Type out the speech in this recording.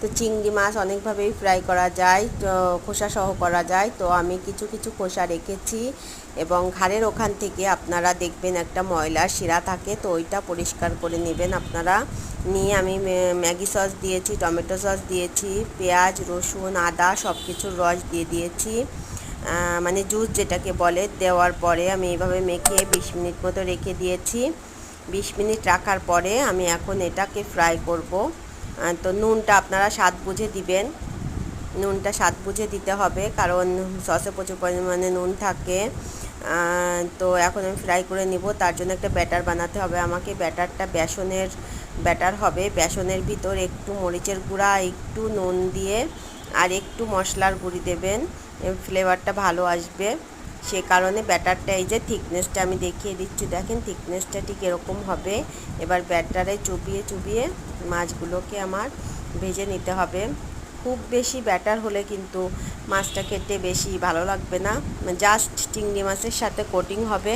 তো চিংড়ি মাছ অনেকভাবেই ফ্রাই করা যায়, তো খোসা সহ করা যায়। তো আমি কিছু কিছু খোসা রেখেছি এবং ঘাড়ের ওখান থেকে আপনারা দেখবেন একটা ময়লার শিরা থাকে, তো ওইটা পরিষ্কার করে নেবেন আপনারা। নিয়ে আমি ম্যাগি সস দিয়েছি, টমেটো সস দিয়েছি, পেঁয়াজ, রসুন, আদা সব কিছুর রস দিয়ে দিয়েছি। মানে জুস যেটাকে বলে, দেওয়ার পরে আমি এইভাবে মেখে বিশ মিনিট মতো রেখে দিয়েছি। বিশ মিনিট রাখার পরে আমি এখন এটাকে ফ্রাই করব। তো নুনটা আপনারা স্বাদ বুঝে দিবেন। নুনটা স্বাদ বুঝে দিতে হবে, কারণ সসে প্রচুর পরিমাণে নুন থাকে। তো এখন আমি ফ্রাই করে নিব, তার জন্য একটা ব্যাটার বানাতে হবে। আমাকে ব্যাটারটা বেসনের ব্যাটার হবে। বেসনের ভিতর একটু মরিচের গুঁড়া, একটু নুন দিয়ে আর একটু মশলার গুঁড়ি দেবেন। ফ্লেভারটা ভালো আসবে। সে কারণে ব্যাটারটা এই যে থিকনেসটা আমি দেখিয়ে দিচ্ছি, দেখেন থিকনেসটা ঠিক এরকম হবে। এবার ব্যাটারে চুবিয়ে চুবিয়ে মাছগুলোকে আমার ভেজে নিতে হবে। খুব বেশি ব্যাটার হলে কিন্তু মাছটা খেতে বেশি ভালো লাগবে না। জাস্ট চিংড়ি মাছের সাথে কোটিং হবে।